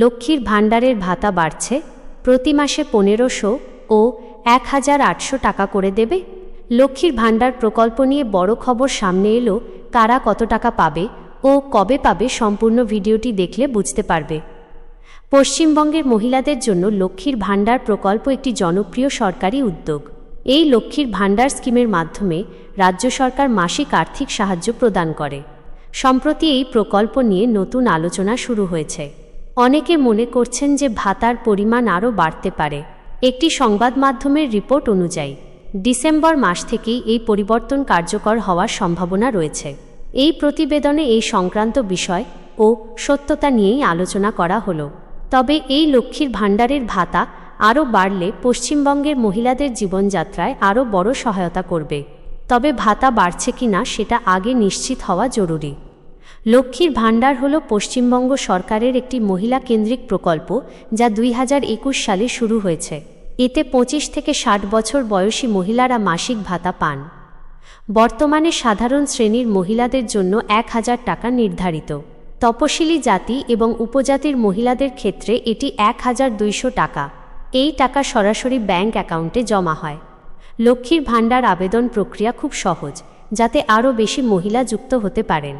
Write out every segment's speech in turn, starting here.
লক্ষ্মীর ভাণ্ডারের ভাতা বাড়ছে, প্রতি মাসে পনেরোশো ও এক হাজার আটশো টাকা করে দেবে। লক্ষ্মীর ভাণ্ডার প্রকল্প নিয়ে বড় খবর সামনে এলো, কারা কত টাকা পাবে ও কবে পাবে সম্পূর্ণ ভিডিওটি দেখলে বুঝতে পারবে। পশ্চিমবঙ্গের মহিলাদের জন্য লক্ষ্মীর ভাণ্ডার প্রকল্প একটি জনপ্রিয় সরকারি উদ্যোগ। এই লক্ষ্মীর ভাণ্ডার স্কিমের মাধ্যমে রাজ্য সরকার মাসিক আর্থিক সাহায্য প্রদান করে। সম্প্রতি এই প্রকল্প নিয়ে নতুন আলোচনা শুরু হয়েছে। অনেকে মনে করছেন যে ভাতার পরিমাণ আরও বাড়তে পারে। একটি সংবাদ মাধ্যমের রিপোর্ট অনুযায়ী, ডিসেম্বর মাস থেকেই এই পরিবর্তন কার্যকর হওয়ার সম্ভাবনা রয়েছে। এই প্রতিবেদনে এই সংক্রান্ত বিষয় ও সত্যতা নিয়েই আলোচনা করা হলো। তবে এই লক্ষ্মীর ভাণ্ডারের ভাতা আরও বাড়লে পশ্চিমবঙ্গের মহিলাদের জীবনযাত্রায় আরও বড় সহায়তা করবে। তবে ভাতা বাড়ছে কিনা সেটা আগে নিশ্চিত হওয়া জরুরি। লক্ষ্মীর ভাণ্ডার হল পশ্চিমবঙ্গ সরকারের একটি মহিলা কেন্দ্রিক প্রকল্প যা দুই হাজার একুশ সালে শুরু হয়েছে। এতে পঁচিশ থেকে ষাট বছর বয়সী মহিলারা মাসিক ভাতা পান। বর্তমানে সাধারণ শ্রেণির মহিলাদের জন্য এক হাজার টাকা নির্ধারিত। তপশিলি জাতি এবং উপজাতির মহিলাদের ক্ষেত্রে এটি এক হাজার দুইশো টাকা। এই টাকা সরাসরি ব্যাংক অ্যাকাউন্টে জমা হয়। লক্ষ্মীর ভাণ্ডার আবেদন প্রক্রিয়া খুব সহজ, যাতে আরও বেশি মহিলা যুক্ত হতে পারেন।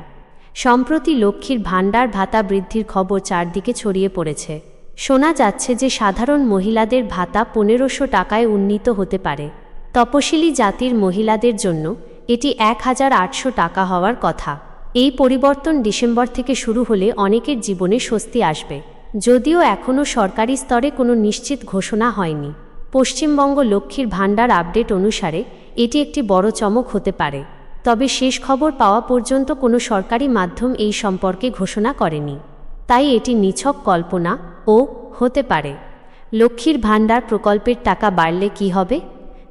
সম্প্রতি লক্ষ্মীর ভাণ্ডার ভাতা বৃদ্ধির খবর চারদিকে ছড়িয়ে পড়েছে। শোনা যাচ্ছে যে সাধারণ মহিলাদের ভাতা পনেরোশো টাকায় উন্নীত হতে পারে। তপশিলি জাতির মহিলাদের জন্য এটি এক হাজার আটশো টাকা হওয়ার কথা। এই পরিবর্তন ডিসেম্বর থেকে শুরু হলে অনেকের জীবনে স্বস্তি আসবে। যদিও এখনও সরকারি স্তরে কোনো নিশ্চিত ঘোষণা হয়নি। পশ্চিমবঙ্গ লক্ষ্মীর ভাণ্ডার আপডেট অনুসারে এটি একটি বড় চমক হতে পারে। তবে শেষ খবর পাওয়া পর্যন্ত কোনো সরকারি মাধ্যম এই সম্পর্কে ঘোষণা করেনি। তাই এটি নিছক কল্পনা ও হতে পারে। লক্ষ্মীর ভাণ্ডার প্রকল্পের টাকা বাড়লে কি হবে?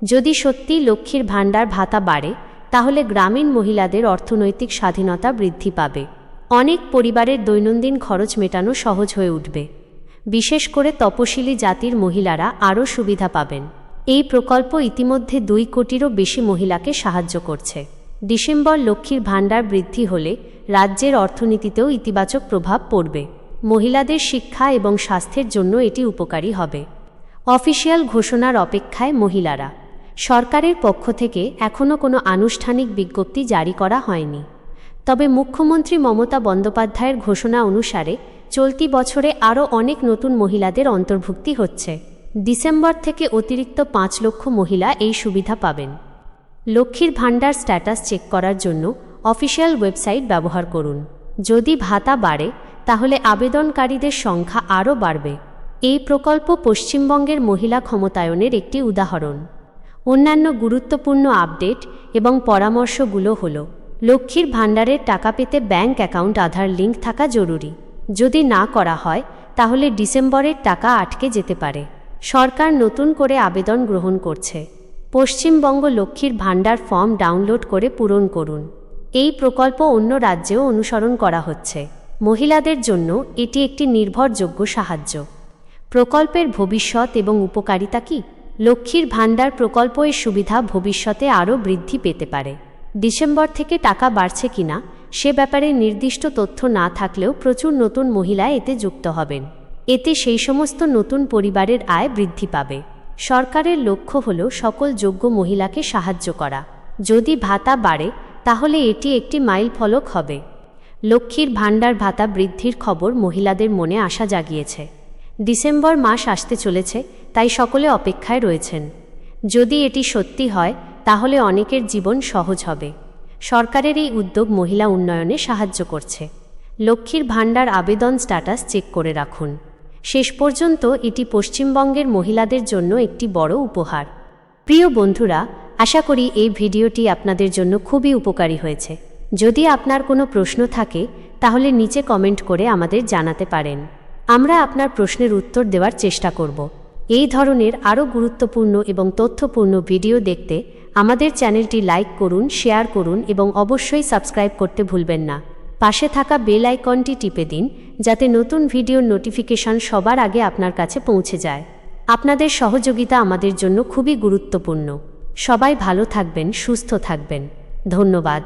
যদি সত্যি লক্ষ্মীর ভাণ্ডার ভাতা বাড়ে, তাহলে গ্রামীণ মহিলাদের অর্থনৈতিক স্বাধীনতা বৃদ্ধি পাবে। অনেক পরিবারের দৈনন্দিন খরচ মেটানো সহজ হয়ে উঠবে। বিশেষ করে তপশিলি জাতির মহিলারা আরও সুবিধা পাবেন। এই প্রকল্প ইতিমধ্যে দুই কোটিরও বেশি মহিলাকে সাহায্য করছে। ডিসেম্বর লক্ষ্মীর ভাণ্ডার বৃদ্ধি হলে রাজ্যের অর্থনীতিতেও ইতিবাচক প্রভাব পড়বে। মহিলাদের শিক্ষা এবং স্বাস্থ্যের জন্য এটি উপকারী হবে। অফিসিয়াল ঘোষণার অপেক্ষায় মহিলারা। সরকারের পক্ষ থেকে এখনও কোনো আনুষ্ঠানিক বিজ্ঞপ্তি জারি করা হয়নি। তবে মুখ্যমন্ত্রী মমতা বন্দ্যোপাধ্যায়ের ঘোষণা অনুসারে চলতি বছরে আরও অনেক নতুন মহিলাদের অন্তর্ভুক্তি হচ্ছে। ডিসেম্বর থেকে অতিরিক্ত পাঁচ লক্ষ মহিলা এই সুবিধা পাবেন। লক্ষ্মীর ভাণ্ডার স্ট্যাটাস চেক করার জন্য অফিসিয়াল ওয়েবসাইট ব্যবহার করুন। যদি ভাতা বাড়ে, তাহলে আবেদনকারীদের সংখ্যা আরও বাড়বে। এই প্রকল্প পশ্চিমবঙ্গের মহিলা ক্ষমতায়নের একটি উদাহরণ। অন্যান্য গুরুত্বপূর্ণ আপডেট এবং পরামর্শগুলো হল, লক্ষ্মীর ভাণ্ডারের টাকা পেতে ব্যাংক অ্যাকাউন্ট আধার লিঙ্ক থাকা জরুরি। যদি না করা হয়, তাহলে ডিসেম্বরের টাকা আটকে যেতে পারে। সরকার নতুন করে আবেদন গ্রহণ করছে। পশ্চিমবঙ্গ লক্ষ্মীর ভাণ্ডার ফর্ম ডাউনলোড করে পূরণ করুন। এই প্রকল্প অন্য রাজ্যেও অনুসরণ করা হচ্ছে। মহিলাদের জন্য এটি একটি নির্ভরযোগ্য সাহায্য। প্রকল্পের ভবিষ্যৎ এবং উপকারিতা কি? লক্ষ্মীর ভাণ্ডার প্রকল্প এর সুবিধা ভবিষ্যতে আরও বৃদ্ধি পেতে পারে। ডিসেম্বর থেকে টাকা বাড়ছে কিনা সে ব্যাপারে নির্দিষ্ট তথ্য না থাকলেও প্রচুর নতুন মহিলা এতে যুক্ত হবেন। এতে সেই সমস্ত নতুন পরিবারের আয় বৃদ্ধি পাবে। সরকারের লক্ষ্য হল সকল যোগ্য মহিলাকে সাহায্য করা। যদি ভাতা বাড়ে, তাহলে এটি একটি মাইল ফলক হবে। লক্ষ্মীর ভাণ্ডার ভাতা বৃদ্ধির খবর মহিলাদের মনে আশা জাগিয়েছে। ডিসেম্বর মাস আসতে চলেছে, তাই সকলে অপেক্ষায় রয়েছেন। যদি এটি সত্যি হয়, তাহলে অনেকের জীবন সহজ হবে। সরকারের এই উদ্যোগ মহিলা উন্নয়নে সাহায্য করছে। লক্ষ্মীর ভাণ্ডার আবেদন স্ট্যাটাস চেক করে রাখুন। শেষ পর্যন্ত এটি পশ্চিমবঙ্গের মহিলাদের জন্য একটি বড় উপহার। প্রিয় বন্ধুরা, আশা করি এই ভিডিওটি আপনাদের জন্য খুবই উপকারী হয়েছে। যদি আপনার কোনো প্রশ্ন থাকে, তাহলে নিচে কমেন্ট করে আমাদের জানাতে পারেন। আমরা আপনার প্রশ্নের উত্তর দেওয়ার চেষ্টা করব। এই ধরনের আরও গুরুত্বপূর্ণ এবং তথ্যপূর্ণ ভিডিও দেখতে আমাদের চ্যানেলটি লাইক করুন, শেয়ার করুন এবং অবশ্যই সাবস্ক্রাইব করতে ভুলবেন না। পাশে থাকা বেল আইকনটি টিপে দিন, যাতে নতুন ভিডিওর নোটিফিকেশন সবার আগে আপনার কাছে পৌঁছে যায়। আপনাদের সহযোগিতা আমাদের জন্য খুবই গুরুত্বপূর্ণ। সবাই ভালো থাকবেন, সুস্থ থাকবেন। ধন্যবাদ।